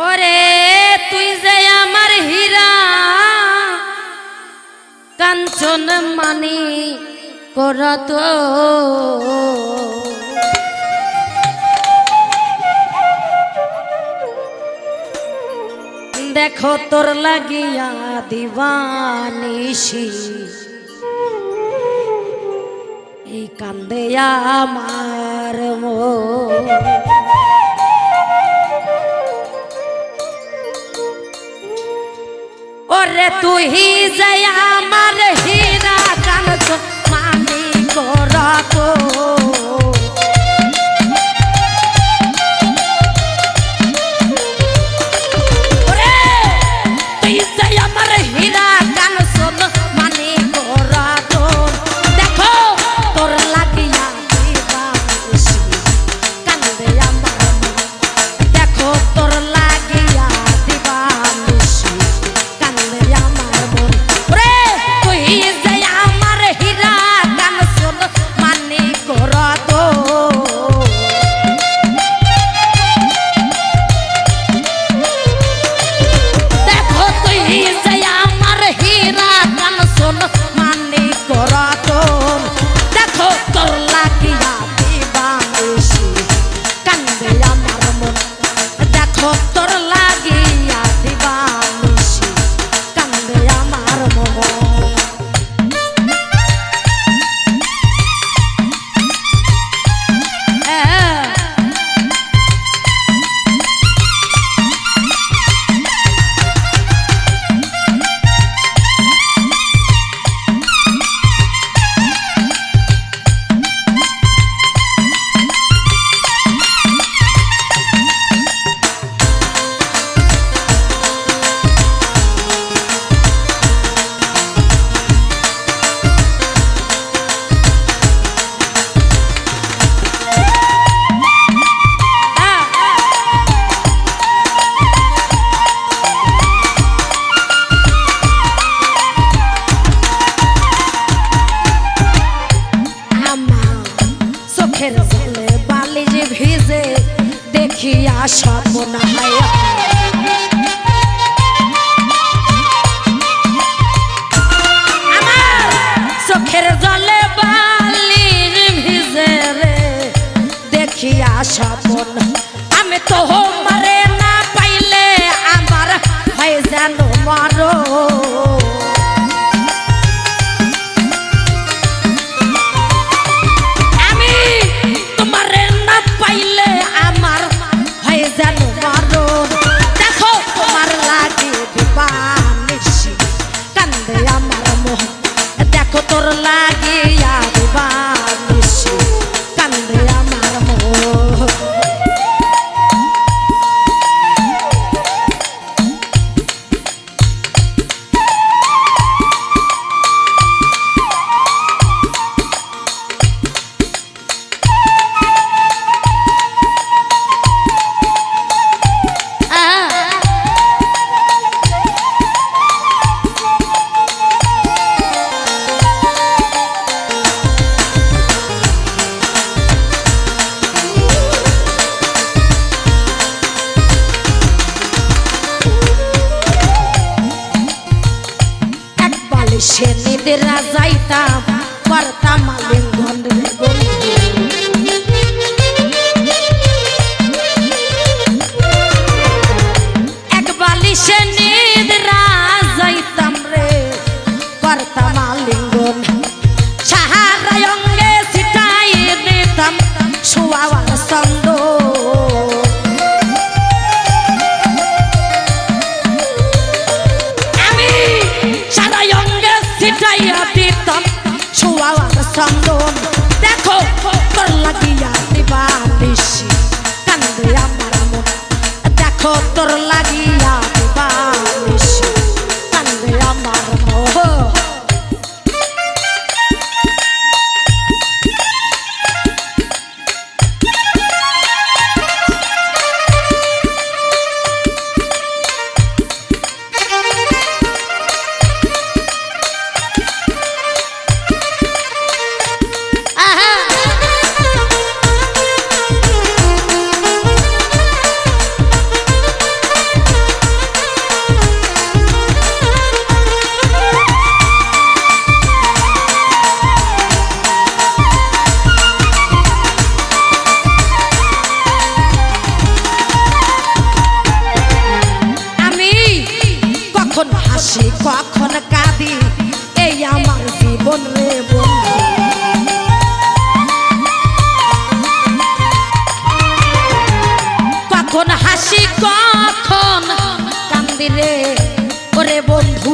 ওরে, তুই যে আমার হীরা, কাঞ্চন মানি করত দেখো তোর লাগিয়া দিবানিসি এই কান্দেয়া আমার ওরে তুই যাই আমার হীরা কানছ মানি কর I lagi সর্বনা হায়া আমার চোখের জলে বালি ভিজে রে, দেখিয়া সপন আমি তো মারে না পাইলে আমার হয় যেন মরো যাইতাম পারতাম আলিঙ্গন এক বালিশে নিদ্রা যাইতাম রে পারতাম তোর লাগিয়া বিবাহ কখন হাসি কখন কান্দিরে ওরে বন্ধু